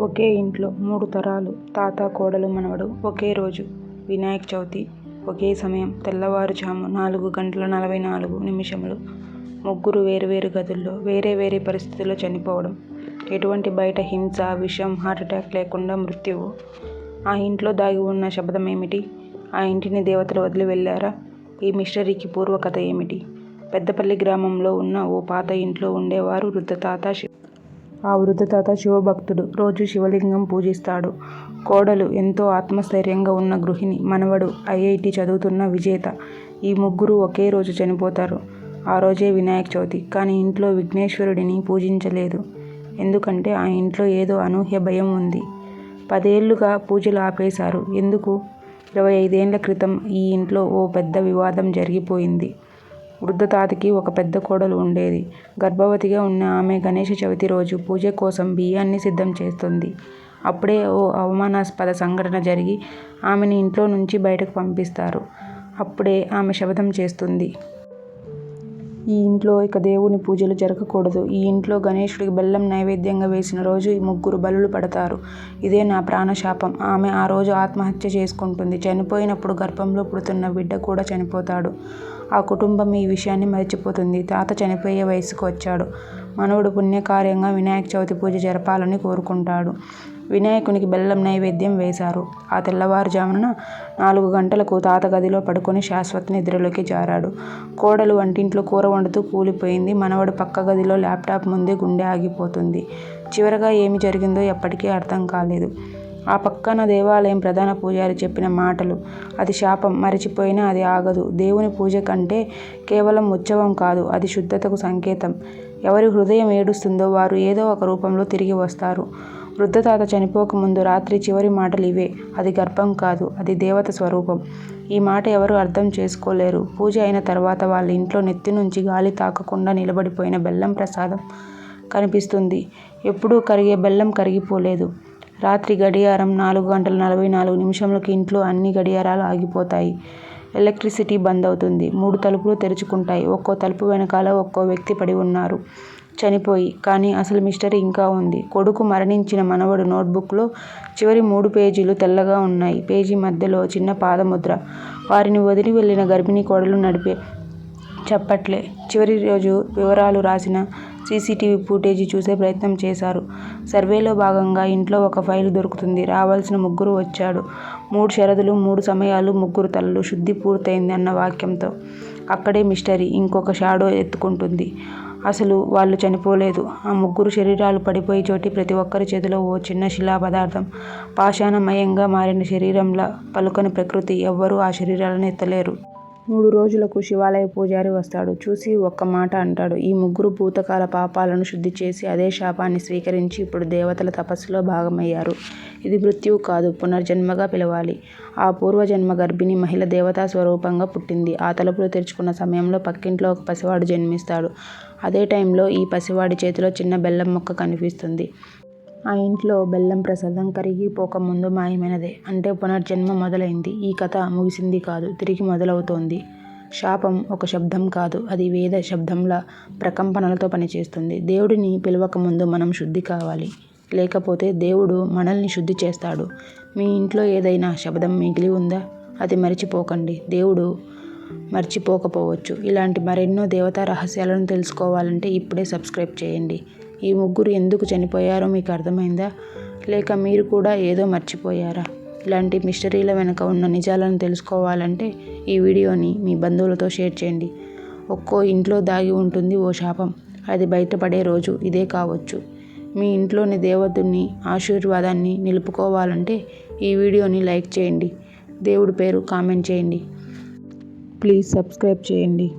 ఒకే ఇంట్లో మూడు తరాలు తాత కోడలు మనవడు ఒకే రోజు. వినాయక చవితి ఒకే సమయం తెల్లవారుజాము నాలుగు గంటల నలభై నాలుగు నిమిషములు. ముగ్గురు వేరువేరు గదుల్లో వేరే వేరే పరిస్థితుల్లో చనిపోవడం. ఎటువంటి బయట హింస విషం హార్ట్అటాక్ లేకుండా మృత్యువు. ఆ ఇంట్లో దాగి ఉన్న శబ్దం ఏమిటి? ఆ ఇంటిని దేవతలు వదిలి వెళ్ళారా? ఈ మిషనరీకి పూర్వకథ ఏమిటి? పెద్దపల్లి గ్రామంలో ఉన్న ఓ పాత ఇంట్లో ఉండేవారు వృద్ధ తాత శివ. ఆ వృద్ధతాత శివభక్తుడు రోజు శివలింగం పూజిస్తాడు. కోడలు ఎంతో ఆత్మస్థైర్యంగా ఉన్న గృహిణి మనవడు ఐఐటి చదువుతున్న విజేత. ఈ ముగ్గురు ఒకే రోజు చనిపోతారు. ఆ రోజే వినాయక చవితి. కానీ ఇంట్లో విఘ్నేశ్వరుడిని పూజించలేదు. ఎందుకంటే ఆ ఇంట్లో ఏదో అనూహ్య భయం ఉంది. పదేళ్ళుగా పూజలు ఆపేశారు. ఎందుకు? ఇరవై ఐదేళ్ళ క్రితం ఈ ఇంట్లో ఓ పెద్ద వివాదం జరిగిపోయింది. వృద్ధ తాతకి ఒక పెద్ద కోడలు ఉండేది. గర్భవతిగా ఉన్న ఆమె గణేష చవితి రోజు పూజ కోసం బియ్యాన్ని సిద్ధం చేస్తుంది. అప్పుడే ఓ అవమానాస్పద సంఘటన జరిగి ఆమెని ఇంట్లో నుంచి బయటకు పంపిస్తారు. అప్పుడే ఆమె శపథం చేస్తుంది. ఈ ఇంట్లో ఇక దేవుని పూజలు జరగకూడదు. ఈ ఇంట్లో గణేశుడికి బెల్లం నైవేద్యంగా వేసిన రోజు ఈ ముగ్గురు బలులు పడతారు. ఇదే నా ప్రాణశాపం. ఆమె ఆ రోజు ఆత్మహత్య చేసుకుంటుంది. చనిపోయినప్పుడు గర్భంలో పుడుతున్న బిడ్డ కూడా చనిపోతాడు. ఆ కుటుంబం ఈ విషయాన్ని మర్చిపోతుంది. తాత చనిపోయే వయసుకు వచ్చాడు. మనవడు పుణ్యకార్యంగా వినాయక చవితి పూజ జరపాలని కోరుకుంటాడు. వినాయకునికి బెల్లం నైవేద్యం వేశారు. ఆ తెల్లవారుజామున నాలుగు గంటలకు తాత గదిలో పడుకొని శాశ్వత నిద్రలోకి జారాడు. కోడలు వంటింట్లో కూర వండుతూ కూలిపోయింది. మనవడు పక్క గదిలో ల్యాప్టాప్ ముందే గుండె ఆగిపోతుంది. చివరగా ఏమి జరిగిందో ఎప్పటికీ అర్థం కాలేదు. ఆ పక్కన దేవాలయం ప్రధాన పూజారి చెప్పిన మాటలు. అది శాపం మరిచిపోయినా అది ఆగదు. దేవుని పూజ కంటే కేవలం ఉత్సవం కాదు అది శుద్ధతకు సంకేతం. ఎవరి హృదయం ఏడుస్తుందో వారు ఏదో ఒక రూపంలో తిరిగి వస్తారు. వృద్ధతాత చనిపోకముందు రాత్రి చివరి మాటలు ఇవే. అది గర్భం కాదు అది దేవత స్వరూపం. ఈ మాట ఎవరు అర్థం చేసుకోలేరు. పూజ అయిన తర్వాత వాళ్ళ ఇంట్లో నెత్తి నుంచి గాలి తాకకుండా నిలబడిపోయిన బెల్లం ప్రసాదం కనిపిస్తుంది. ఎప్పుడూ కరిగే బెల్లం కరిగిపోలేదు. రాత్రి గడియారం నాలుగు గంటల నలభై నాలుగు నిమిషంలకి ఇంట్లో అన్ని గడియారాలు ఆగిపోతాయి. ఎలక్ట్రిసిటీ బంద్ అవుతుంది. మూడు తలుపులు తెరుచుకుంటాయి. ఒక్కో తలుపు వెనకాల ఒక్కో వ్యక్తి పడి ఉన్నారు. చనిపోయి. కానీ అసలు మిస్టరీ ఇంకా ఉంది. కొడుకు మరణించిన మనవడు నోట్బుక్లో చివరి మూడు పేజీలు తెల్లగా ఉన్నాయి. పేజీ మధ్యలో చిన్న పాదముద్ర. వారిని వదిలి వెళ్ళిన గర్భిణీ కోడలు నడిపే చెప్పట్లే. చివరి రోజు వివరాలు రాసిన సీసీటీవీ ఫుటేజీ చూసే ప్రయత్నం చేశారు. సర్వేలో భాగంగా ఇంట్లో ఒక ఫైలు దొరుకుతుంది. రావాల్సిన ముగ్గురు వచ్చాడు. మూడు షరతులు మూడు సమయాలు ముగ్గురు తలలు. శుద్ధి పూర్తయింది అన్న వాక్యంతో. అక్కడే మిస్టరీ ఇంకొక షాడో ఎత్తుకుంటుంది. అసలు వాళ్ళు చనిపోలేదు. ఆ ముగ్గురు శరీరాలు పడిపోయే చోటి ప్రతి ఒక్కరి చేతిలో ఓ చిన్న శిలా పదార్థం. పాషాణమయంగా మారిన శరీరంలా పలుకని ప్రకృతి ఎవ్వరూ ఆ శరీరాలను ఎత్తలేరు. మూడు రోజులకు శివాలయ పూజారి వస్తాడు. చూసి ఒక్క మాట అంటాడు. ఈ ముగ్గురు భూతకాల పాపాలను శుద్ధి చేసి అదే శాపాన్ని స్వీకరించి ఇప్పుడు దేవతల తపస్సులో భాగమయ్యారు. ఇది మృత్యువు కాదు పునర్జన్మగా పిలవాలి. ఆ పూర్వజన్మ గర్భిణి మహిళ దేవతా స్వరూపంగా పుట్టింది. ఆ తలుపులు తెరుచుకున్న సమయంలో పక్కింట్లో ఒక పసివాడు జన్మిస్తాడు. అదే టైంలో ఈ పసివాడి చేతిలో చిన్న బెల్లం మొక్క కనిపిస్తుంది. ఆ ఇంట్లో బెల్లం ప్రసాదం కరిగిపోకముందు మాయమైనదే. అంటే పునర్జన్మ మొదలైంది. ఈ కథ ముగిసింది కాదు తిరిగి మొదలవుతోంది. శాపం ఒక శబ్దం కాదు అది వేద శబ్దంలా ప్రకంపనలతో పనిచేస్తుంది. దేవుడిని పిలవకముందు మనం శుద్ధి కావాలి. లేకపోతే దేవుడు మనల్ని శుద్ధి చేస్తాడు. మీ ఇంట్లో ఏదైనా శబ్దం మిగిలి ఉందా? అది మరిచిపోకండి. దేవుడు మర్చిపోకపోవచ్చు. ఇలాంటి మరెన్నో దేవతా రహస్యాలను తెలుసుకోవాలంటే ఇప్పుడే సబ్స్క్రైబ్ చేయండి. ఈ ముగ్గురు ఎందుకు చనిపోయారో మీకు అర్థమైందా? లేక మీరు కూడా ఏదో మర్చిపోయారా? ఇలాంటి మిస్టరీల వెనుక ఉన్న నిజాలను తెలుసుకోవాలంటే ఈ వీడియోని మీ బంధువులతో షేర్ చేయండి. ఒక్కో ఇంట్లో దాగి ఉంటుంది ఓ శాపం. అది బయటపడే రోజు ఇదే కావచ్చు. మీ ఇంట్లోని దేవతని ఆశీర్వాదాన్ని నిలుపుకోవాలంటే ఈ వీడియోని లైక్ చేయండి. దేవుడి పేరు కామెంట్ చేయండి. ప్లీజ్ సబ్స్క్రైబ్ చేయండి.